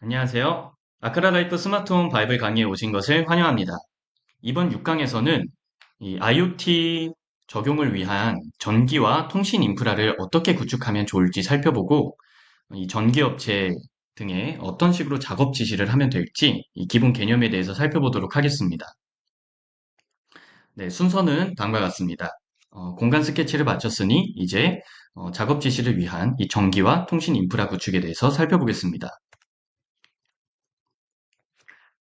안녕하세요. 아크라라이프 스마트홈 바이블 강의에 오신 것을 환영합니다. 이번 6강에서는 이 IoT 적용을 위한 전기와 통신 인프라를 어떻게 구축하면 좋을지 살펴보고 이 전기업체 등에 어떤 식으로 작업 지시를 하면 될지 이 기본 개념에 대해서 살펴보도록 하겠습니다. 네, 순서는 다음과 같습니다. 어, 공간 스케치를 마쳤으니 이제 어, 작업 지시를 위한 이 전기와 통신 인프라 구축에 대해서 살펴보겠습니다.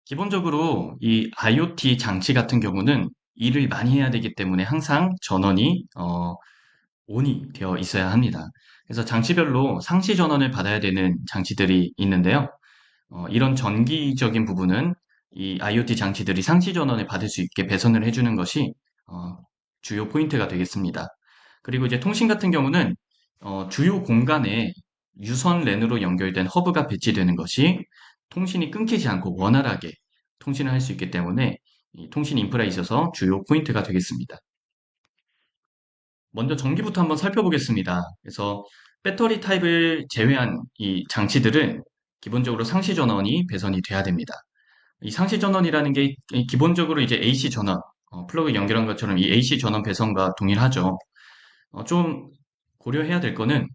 기본적으로 이 IoT 장치 같은 경우는 일을 많이 해야 되기 때문에 항상 전원이 어, ON이 되어 있어야 합니다. 그래서 장치별로 상시 전원을 받아야 되는 장치들이 있는데요. 어, 이런 전기적인 부분은 이 IoT 장치들이 상시 전원을 받을 수 있게 배선을 해주는 것이 어, 주요 포인트가 되겠습니다. 그리고 이제 통신 같은 경우는 어, 주요 공간에 유선 랜으로 연결된 허브가 배치되는 것이 통신이 끊기지 않고 원활하게 통신을 할 수 있기 때문에 통신 인프라에 있어서 주요 포인트가 되겠습니다. 먼저 전기부터 한번 살펴보겠습니다. 그래서 배터리 타입을 제외한 이 장치들은 기본적으로 상시 전원이 배선이 돼야 됩니다. 이 상시 전원이라는 게 기본적으로 이제 AC 전원, 어, 플러그 연결한 것처럼 이 AC 전원 배선과 동일하죠. 어, 좀 고려해야 될 거는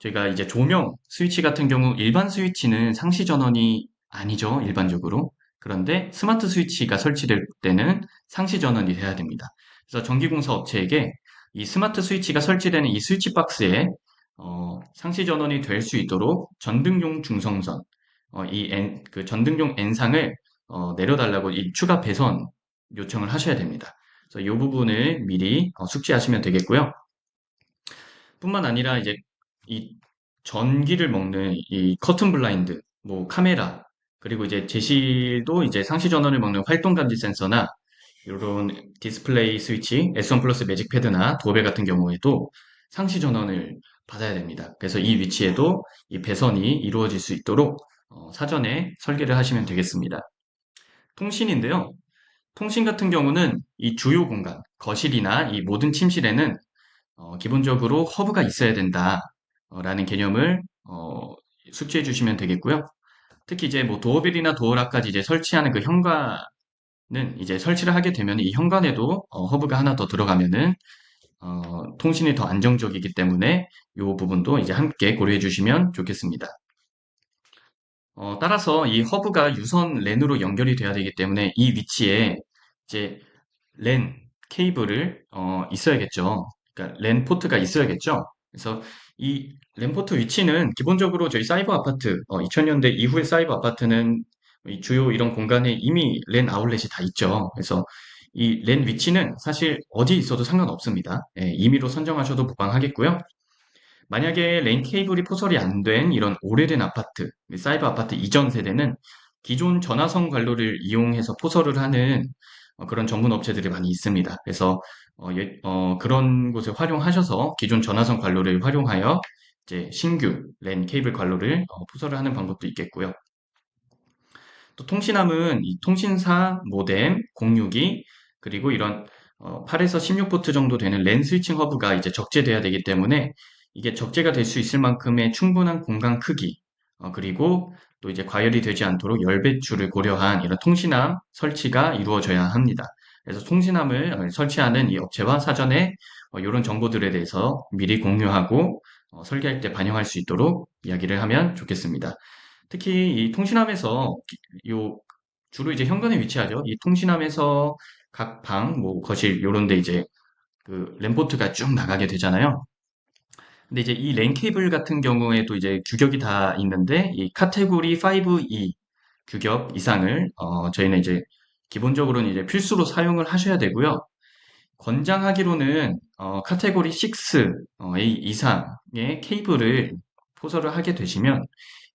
저희가 이제 조명 스위치 같은 경우 일반 스위치는 상시 전원이 아니죠, 일반적으로. 그런데 스마트 스위치가 설치될 때는 상시 전원이 돼야 됩니다. 그래서 전기공사 업체에게 이 스마트 스위치가 설치되는 이 스위치 박스에 어, 상시 전원이 될 수 있도록 전등용 중성선, 어, 이 N, 그 전등용 N상을 어, 내려달라고 이 추가 배선 요청을 하셔야 됩니다. 그래서 이 부분을 미리 어, 숙지하시면 되겠고요. 뿐만 아니라 이제 이 전기를 먹는 이 커튼 블라인드, 뭐 카메라, 그리고 이제 제시도 이제 상시 전원을 먹는 활동 감지 센서나 이런 디스플레이 스위치, S1 플러스 매직 패드나 도배 같은 경우에도 상시 전원을 받아야 됩니다. 그래서 이 위치에도 이 배선이 이루어질 수 있도록 어, 사전에 설계를 하시면 되겠습니다. 통신인데요. 통신 같은 경우는 이 주요 공간, 거실이나 이 모든 침실에는 어, 기본적으로 허브가 있어야 된다라는 개념을 어, 숙지해 주시면 되겠고요. 특히 이제 뭐 도어벨이나 도어락까지 이제 설치하는 그 현관은 이제 설치를 하게 되면 이 현관에도 어, 허브가 하나 더 들어가면은 어, 통신이 더 안정적이기 때문에 이 부분도 이제 함께 고려해 주시면 좋겠습니다. 어, 따라서 이 허브가 유선 랜으로 연결이 돼야 되기 때문에 이 위치에 이제 랜 케이블을 어, 있어야겠죠. 그러니까 랜 포트가 있어야겠죠. 그래서 이 랜포트 위치는 기본적으로 저희 사이버 아파트, 어, 2000년대 이후의 사이버 아파트는 주요 이런 공간에 이미 랜 아울렛이 다 있죠. 그래서 이 랜 위치는 사실 어디 있어도 상관없습니다. 예, 임의로 선정하셔도 무방하겠고요. 만약에 랜 케이블이 포설이 안 된 이런 오래된 아파트, 사이버 아파트 이전 세대는 기존 전화선 관로를 이용해서 포설을 하는 어, 그런 전문 업체들이 많이 있습니다. 그래서 어, 예, 어, 그런 곳을 활용하셔서 기존 전화선 관로를 활용하여 이제 신규 랜 케이블 관로를 어, 포설을 하는 방법도 있겠고요. 또 통신함은 이 통신사 모뎀, 공유기 그리고 이런 8에서 16포트 정도 되는 랜 스위칭 허브가 이제 적재돼야 되기 때문에 이게 적재가 될 수 있을 만큼의 충분한 공간 크기 그리고 또 이제 과열이 되지 않도록 열 배출을 고려한 이런 통신함 설치가 이루어져야 합니다. 그래서 통신함을 설치하는 이 업체와 사전에 이런 어, 정보들에 대해서 미리 공유하고 어, 설계할 때 반영할 수 있도록 이야기를 하면 좋겠습니다. 특히 이 통신함에서 요 주로 이제 현관에 위치하죠. 이 통신함에서 각 방, 뭐 거실 요런 데 이제 그 램포트가 쭉 나가게 되잖아요. 근데 이제 이 랜 케이블 같은 경우에도 이제 규격이 다 있는데 이 카테고리 5E 규격 이상을 어, 저희는 이제 기본적으로는 이제 필수로 사용을 하셔야 되고요. 권장하기로는 어, 카테고리 6 어, 이상의 케이블을 포설을 하게 되시면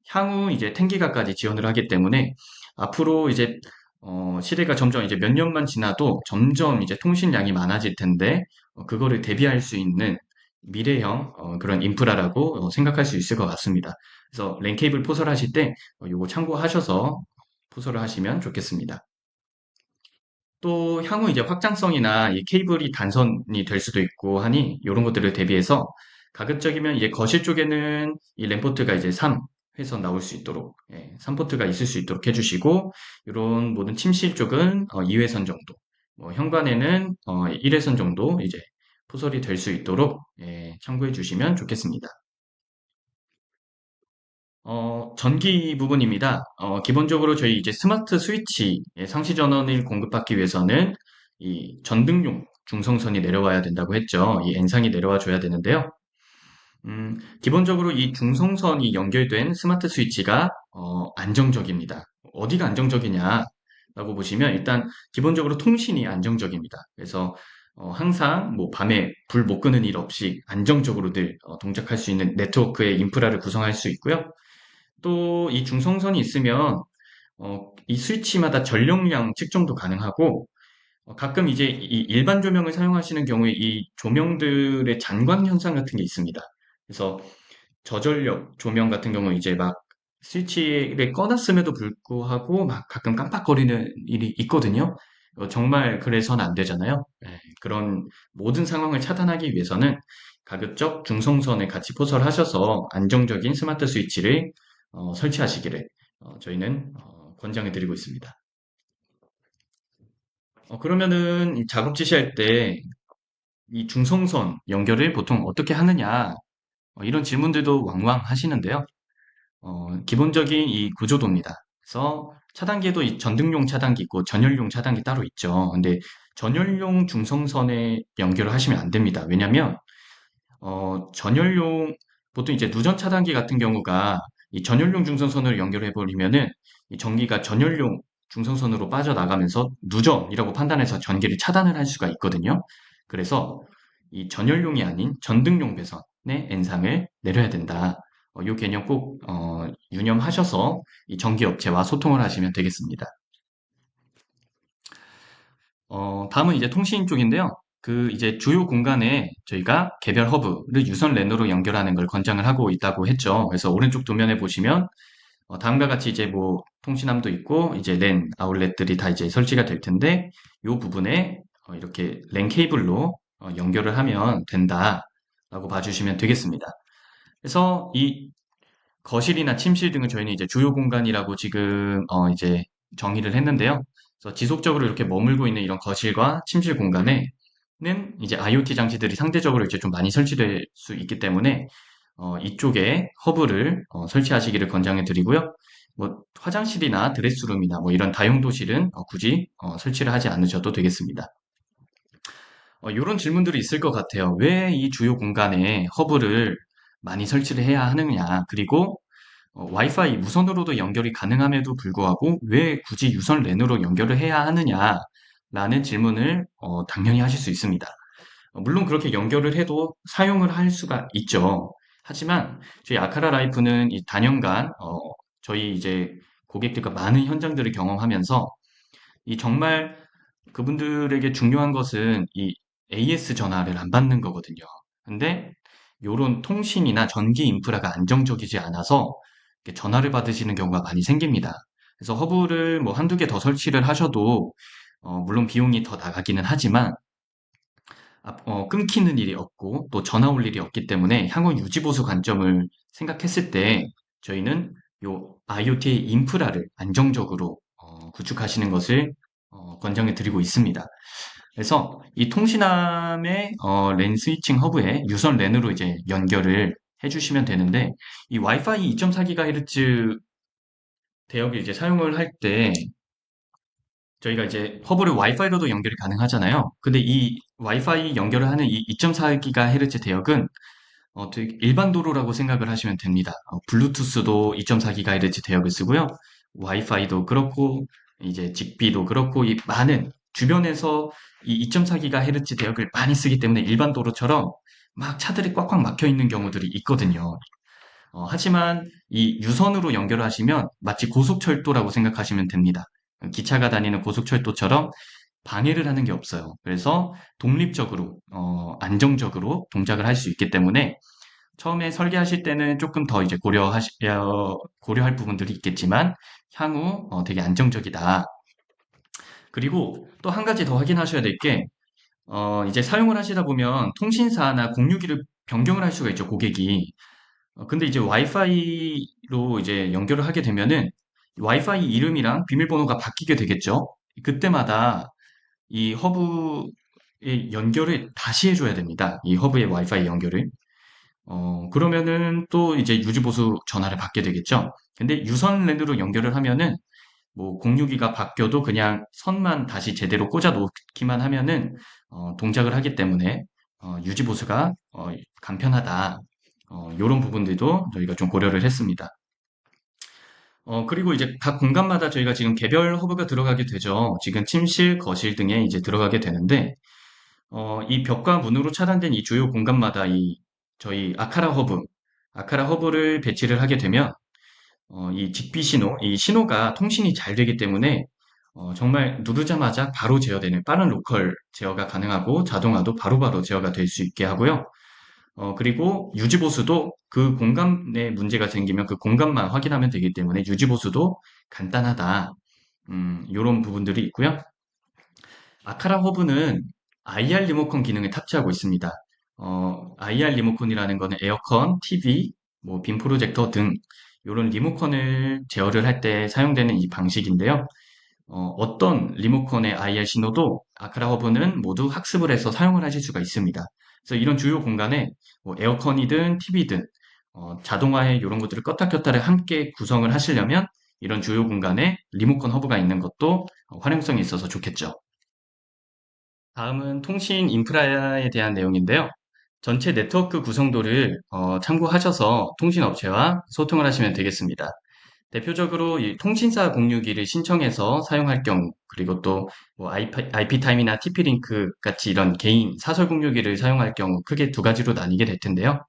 향후 이제 10기가까지 지원을 하기 때문에 앞으로 이제 어, 시대가 점점 이제 몇 년만 지나도 점점 이제 통신량이 많아질 텐데 어, 그거를 대비할 수 있는 미래형 어, 그런 인프라라고 어, 생각할 수 있을 것 같습니다. 그래서 랜 케이블 포설하실 때 이거 어, 참고하셔서 포설을 하시면 좋겠습니다. 또 향후 이제 확장성이나 이 케이블이 단선이 될 수도 있고 하니 이런 것들을 대비해서 가급적이면 이제 거실 쪽에는 이 램포트가 이제 3, 해서 나올 수 있도록, 예, 3포트가 있을 수 있도록 해주시고, 이런 모든 침실 쪽은 어, 2회선 정도, 뭐 현관에는 어, 1회선 정도 이제 포설이 될 수 있도록 예, 참고해 주시면 좋겠습니다. 어, 전기 부분입니다. 어, 기본적으로 저희 이제 스마트 스위치 상시 전원을 공급받기 위해서는 이 전등용 중성선이 내려와야 된다고 했죠. 이 N상이 내려와 줘야 되는데요. 음, 기본적으로 이 중성선이 연결된 스마트 스위치가 어, 안정적입니다. 어디가 안정적이냐? 라고 보시면 일단 기본적으로 통신이 안정적입니다. 그래서 어, 항상 뭐 밤에 불 못 끄는 일 없이 안정적으로 늘 어, 동작할 수 있는 네트워크의 인프라를 구성할 수 있고요. 또 이 중성선이 있으면 어, 이 스위치마다 전력량 측정도 가능하고 어, 가끔 이제 이 일반 조명을 사용하시는 경우에 이 조명들의 잔광 현상 같은 게 있습니다. 그래서 저전력 조명 같은 경우 이제 막 스위치를 꺼놨음에도 불구하고 막 가끔 깜빡거리는 일이 있거든요. 어, 정말 그래서는 안 되잖아요. 네, 그런 모든 상황을 차단하기 위해서는 가급적 중성선에 같이 포설하셔서 안정적인 스마트 스위치를 어, 설치하시기를 어, 저희는 어, 권장해 드리고 있습니다. 어, 그러면은 이 작업 지시할 때 이 중성선 연결을 보통 어떻게 하느냐 어, 이런 질문들도 왕왕 하시는데요. 어, 기본적인 이 구조도입니다. 그래서 차단기에도 이 전등용 차단기 있고 전열용 차단기 따로 있죠. 근데 전열용 중성선에 연결을 하시면 안 됩니다. 왜냐면 어, 전열용 보통 이제 누전 차단기 같은 경우가 이 전열용 중성선으로 연결해 버리면은 이 전기가 전열용 중성선으로 빠져나가면서 누전이라고 판단해서 전기를 차단을 할 수가 있거든요. 그래서 이 전열용이 아닌 전등용 배선의 N상을 내려야 된다. 어, 이 개념 꼭 어, 유념하셔서 이 전기업체와 소통을 하시면 되겠습니다. 어, 다음은 이제 통신 쪽인데요. 그 이제 주요 공간에 저희가 개별 허브를 유선 랜으로 연결하는 걸 권장을 하고 있다고 했죠. 그래서 오른쪽 도면에 보시면 어, 다음과 같이 이제 뭐 통신함도 있고 이제 랜 아울렛들이 다 이제 설치가 될 텐데 이 부분에 어, 이렇게 랜 케이블로 어, 연결을 하면 된다라고 봐주시면 되겠습니다. 그래서 이 거실이나 침실 등은 저희는 이제 주요 공간이라고 지금 어 이제 정의를 했는데요. 그래서 지속적으로 이렇게 머물고 있는 이런 거실과 침실 공간에 는 이제 IoT 장치들이 상대적으로 이제 좀 많이 설치될 수 있기 때문에 어 이쪽에 허브를 어 설치하시기를 권장해 드리고요. 뭐 화장실이나 드레스룸이나 뭐 이런 다용도실은 어 굳이 어 설치를 하지 않으셔도 되겠습니다. 어, 이런 질문들이 있을 것 같아요. 왜 이 주요 공간에 허브를 많이 설치를 해야 하느냐. 그리고 어, 와이파이 무선으로도 연결이 가능함에도 불구하고 왜 굳이 유선 랜으로 연결을 해야 하느냐. 라는 질문을 어, 당연히 하실 수 있습니다. 어, 물론 그렇게 연결을 해도 사용을 할 수가 있죠. 하지만 저희 아카라 라이프는 이 단연간 어, 저희 이제 고객들과 많은 현장들을 경험하면서 이 정말 그분들에게 중요한 것은 이 AS 전화를 안 받는 거거든요. 근데 요런 통신이나 전기 인프라가 안정적이지 않아서 전화를 받으시는 경우가 많이 생깁니다. 그래서 허브를 뭐 한두 개 더 설치를 하셔도 어, 물론 비용이 더 나가기는 하지만 어, 끊기는 일이 없고 또 전화 올 일이 없기 때문에 향후 유지 보수 관점을 생각했을 때 저희는 요 IoT 인프라를 안정적으로 어, 구축하시는 것을 어, 권장해 드리고 있습니다. 그래서 이 통신함의 어, 랜 스위칭 허브에 유선 랜으로 이제 연결을 해주시면 되는데 이 와이파이 2.4GHz 대역을 이제 사용을 할 때 저희가 이제 허브를 와이파이로도 연결이 가능하잖아요. 근데 이 와이파이 연결을 하는 이 2.4GHz 대역은 어, 되게 일반 도로라고 생각을 하시면 됩니다. 어, 블루투스도 2.4GHz 대역을 쓰고요. 와이파이도 그렇고 이제 직비도 그렇고 이 많은 주변에서 이 2.4GHz 대역을 많이 쓰기 때문에 일반 도로처럼 막 차들이 꽉꽉 막혀 있는 경우들이 있거든요. 어, 하지만 이 유선으로 연결하시면 마치 고속철도라고 생각하시면 됩니다. 기차가 다니는 고속철도처럼 방해를 하는 게 없어요. 그래서 독립적으로, 어, 안정적으로 동작을 할 수 있기 때문에 처음에 설계하실 때는 조금 더 이제 고려하시, 어, 고려할 부분들이 있겠지만 향후 어, 되게 안정적이다. 그리고 또 한 가지 더 확인하셔야 될 게, 어, 이제 사용을 하시다 보면 통신사나 공유기를 변경을 할 수가 있죠, 고객이. 어, 근데 이제 와이파이로 이제 연결을 하게 되면은 와이파이 이름이랑 비밀번호가 바뀌게 되겠죠. 그때마다 이 허브의 연결을 다시 해줘야 됩니다. 이 허브의 와이파이 연결을. 어, 그러면은 또 이제 유지보수 전화를 받게 되겠죠. 근데 유선 랜으로 연결을 하면은 뭐 공유기가 바뀌어도 그냥 선만 다시 제대로 꽂아 놓기만 하면은 어, 동작을 하기 때문에 어, 유지보수가 어, 간편하다. 어, 이런 부분들도 저희가 좀 고려를 했습니다. 어, 그리고 이제 각 공간마다 저희가 지금 개별 허브가 들어가게 되죠. 지금 침실, 거실 등에 이제 들어가게 되는데, 어, 이 벽과 문으로 차단된 이 주요 공간마다 이 저희 아카라 허브, 아카라 허브를 배치를 하게 되면, 어, 이 직비 신호, 이 신호가 통신이 잘 되기 때문에, 어, 정말 누르자마자 바로 제어되는 빠른 로컬 제어가 가능하고 자동화도 바로바로 제어가 될 수 있게 하고요. 어, 그리고 유지보수도 그 공간에 문제가 생기면 그 공간만 확인하면 되기 때문에 유지보수도 간단하다. 음, 이런 부분들이 있고요. 아카라 허브는 IR 리모컨 기능을 탑재하고 있습니다. 어, IR 리모컨이라는 거는 에어컨, TV, 뭐, 빔 프로젝터 등 이런 리모컨을 제어를 할 때 사용되는 이 방식인데요. 어, 떤 리모컨의 IR 신호도 아카라 허브는 모두 학습을 해서 사용을 하실 수가 있습니다. 그래서 이런 주요 공간에 뭐 에어컨이든 TV든 어, 자동화에 이런 것들을 껐다 켰다를 함께 구성을 하시려면 이런 주요 공간에 리모컨 허브가 있는 것도 활용성이 있어서 좋겠죠. 다음은 통신 인프라에 대한 내용인데요. 전체 네트워크 구성도를 어, 참고하셔서 통신업체와 소통을 하시면 되겠습니다. 대표적으로 이 통신사 공유기를 신청해서 사용할 경우, 그리고 또 뭐 IP, 타임이나 TP-링크 같이 이런 개인 사설 공유기를 사용할 경우 크게 두 가지로 나뉘게 될 텐데요.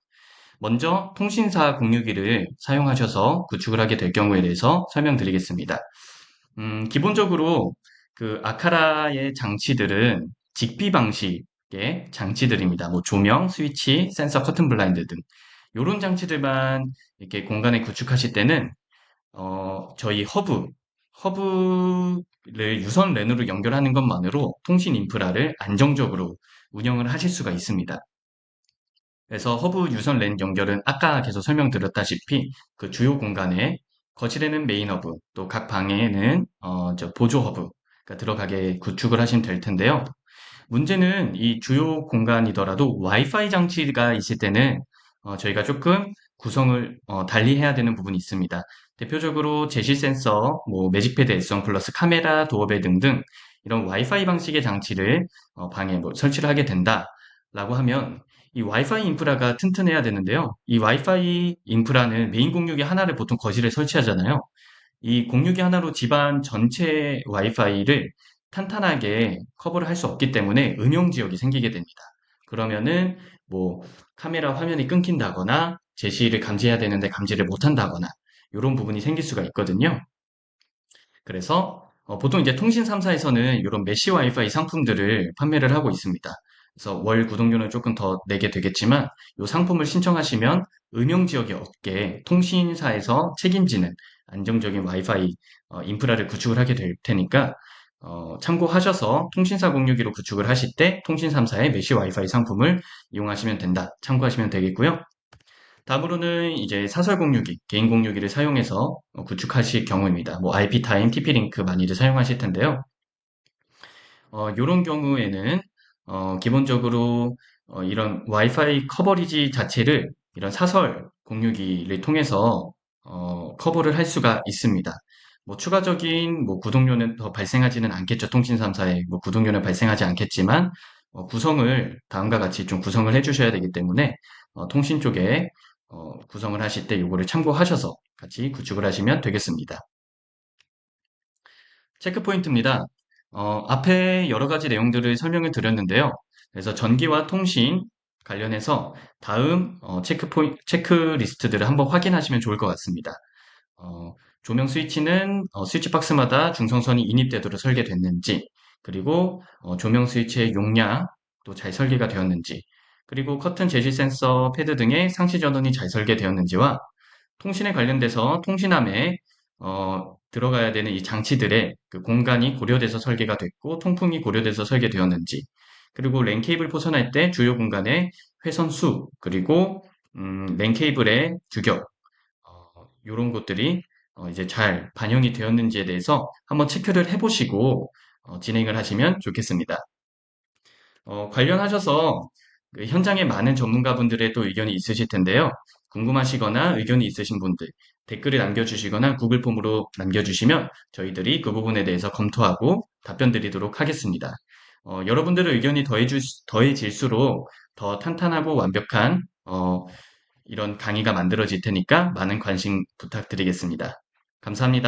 먼저 통신사 공유기를 사용하셔서 구축을 하게 될 경우에 대해서 설명드리겠습니다. 음, 기본적으로 그 아카라의 장치들은 직비 방식의 장치들입니다. 뭐 조명, 스위치, 센서, 커튼 블라인드 등 이런 장치들만 이렇게 공간에 구축하실 때는 어, 저희 허브, 허브를 유선 랜으로 연결하는 것만으로 통신 인프라를 안정적으로 운영을 하실 수가 있습니다. 그래서 허브 유선 랜 연결은 아까 계속 설명드렸다시피 그 주요 공간에 거실에는 메인 허브, 또 각 방에는 어, 보조 허브가 들어가게 구축을 하시면 될 텐데요. 문제는 이 주요 공간이더라도 와이파이 장치가 있을 때는 어, 저희가 조금 구성을 어, 달리 해야 되는 부분이 있습니다. 대표적으로 제시 센서, 뭐 매직패드 S1 플러스 카메라, 도어벨 등등 이런 와이파이 방식의 장치를 어, 방에 뭐 설치를 하게 된다라고 하면 이 와이파이 인프라가 튼튼해야 되는데요. 이 와이파이 인프라는 메인 공유기 하나를 보통 거실에 설치하잖아요. 이 공유기 하나로 집안 전체 와이파이를 탄탄하게 커버를 할 수 없기 때문에 음용 지역이 생기게 됩니다. 그러면은 뭐 카메라 화면이 끊긴다거나 제시를 감지해야 되는데 감지를 못한다거나 이런 부분이 생길 수가 있거든요. 그래서 어, 보통 이제 통신 3사에서는 이런 메시 와이파이 상품들을 판매를 하고 있습니다. 그래서 월 구독료는 조금 더 내게 되겠지만 이 상품을 신청하시면 음용 지역이 없게 통신사에서 책임지는 안정적인 와이파이 어, 인프라를 구축을 하게 될 테니까 어, 참고하셔서 통신사 공유기로 구축을 하실 때 통신 3사의 메시 와이파이 상품을 이용하시면 된다. 참고하시면 되겠고요. 다음으로는 이제 사설 공유기, 개인 공유기를 사용해서 어, 구축하실 경우입니다. 뭐 IP타임, TP-링크 많이들 사용하실 텐데요. 어, 이런 경우에는 어, 기본적으로 어, 이런 와이파이 커버리지 자체를 이런 사설 공유기를 통해서 어, 커버를 할 수가 있습니다. 뭐 추가적인 뭐 구독료는 더 발생하지는 않겠죠. 통신 3사에 뭐 구독료는 발생하지 않겠지만 어, 구성을 다음과 같이 좀 구성을 해주셔야 되기 때문에 어, 통신 쪽에 어, 구성을 하실 때 요거를 참고하셔서 같이 구축을 하시면 되겠습니다. 체크 포인트입니다. 어, 앞에 여러 가지 내용들을 설명을 드렸는데요. 그래서 전기와 통신 관련해서 다음 어, 체크 포인 체크리스트들을 한번 확인하시면 좋을 것 같습니다. 어, 조명 스위치는 어, 스위치 박스마다 중성선이 인입되도록 설계됐는지, 그리고 어, 조명 스위치의 용량도 잘 설계가 되었는지, 그리고 커튼 제시 센서, 패드 등의 상시 전원이 잘 설계되었는지와 통신에 관련돼서 통신함에 어, 들어가야 되는 이 장치들의 그 공간이 고려돼서 설계가 됐고 통풍이 고려돼서 설계되었는지 그리고 랜 케이블 포선할 때 주요 공간의 회선 수 그리고 음, 랜 케이블의 규격, 어, 이런 것들이 어, 이제 잘 반영이 되었는지에 대해서 한번 체크를 해보시고 어, 진행을 하시면 좋겠습니다. 어, 관련하셔서 그 현장에 많은 전문가분들의 또 의견이 있으실 텐데요. 궁금하시거나 의견이 있으신 분들 댓글을 남겨주시거나 구글 폼으로 남겨주시면 저희들이 그 부분에 대해서 검토하고 답변 드리도록 하겠습니다. 어, 여러분들의 의견이 더해주, 더해질수록 더 탄탄하고 완벽한 어, 이런 강의가 만들어질 테니까 많은 관심 부탁드리겠습니다. 감사합니다.